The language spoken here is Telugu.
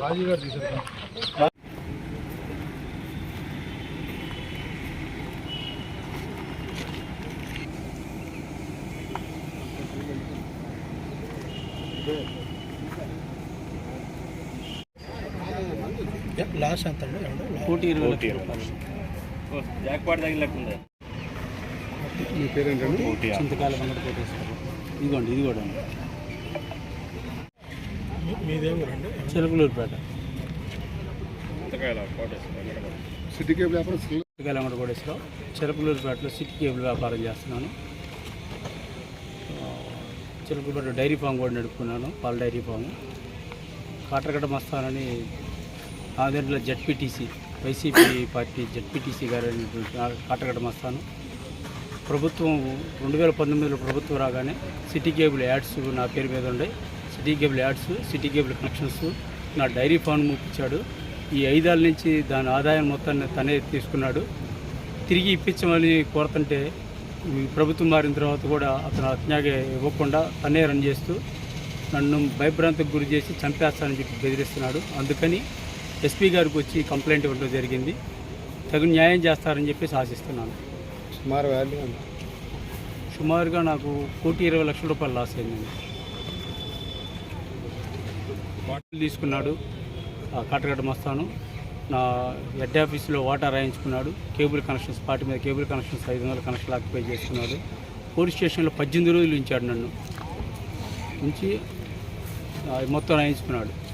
రాజీ గారు తీసారు లాస్ట్ ఎంత కోటి ఇరవై జాక్పాట్ తగిలకుండా. మీ పేరేంటండి? చింతకాయల బండ కోటేశ్వరం ఇదిగోండి ఇది కూడా చిలకలూరుపేట. సిటీ కేబుల్ వ్యాపారం చింతకాయల బండ కోటేశ్వరం చిలకలూరుపేటలో సిటీ కేబుల్ వ్యాపారం చేస్తున్నాను. చిలకలూరుపేట డైరీ ఫామ్ కూడా నడుపుకున్నాను పాల డైరీ ఫామ్. కాటరగడ్డ మస్తానని ఆంధ్రలో జడ్పీటీసీ వైసీపీ పార్టీ జడ్పీటీసీ గారు కాటరగడ్డ మస్తాను. ప్రభుత్వం రెండు వేల పంతొమ్మిదిలో ప్రభుత్వం రాగానే సిటీ కేబుల్ యాడ్స్ నా పేరు మీద ఉండే city cable ads city cable connections నా డైరీ ఫామ్ ఇచ్చాడు ఈ ఐదేళ్ళ నుంచి దాని ఆదాయం మొత్తాన్ని తనే తీసుకున్నాడు. తిరిగి ఇప్పించమని కోరుతుంటే ప్రభుత్వం మారిన తర్వాత కూడా అతను అజ్ఞాగే ఇవ్వకుండా తనే రన్ చేస్తూ నన్ను భయభ్రాంతికి గురి చేసి చంపేస్తానని చెప్పి బెదిరిస్తున్నాడు. అందుకని ఎస్పీ గారికి వచ్చి కంప్లైంట్ ఇవ్వడం జరిగింది. తగు న్యాయం చేస్తారని చెప్పేసి ఆశిస్తున్నాను. సుమారు వాల్యూ ఎంత సుమారుగా నాకు కోటి ఇరవై లక్షల రూపాయలు లాస్ అయిందండి బాటిల్ తీసుకున్నాడు. ఆ కాటగడ్డ మస్తాను. నా హెడ్ ఆఫీస్లో వాటర్ రాయించుకున్నాడు. కేబుల్ కనెక్షన్స్ పార్టీ మీద కేబుల్ కనెక్షన్స్ ఐదు వందల కనెక్షన్లు ఆక్యుపై చేసుకున్నాడు. పోలీస్ స్టేషన్లో పద్దెనిమిది రోజులు ఉంచాడు నన్ను. ఉంచి ఆ, మొత్తం రాయించుకున్నాడు.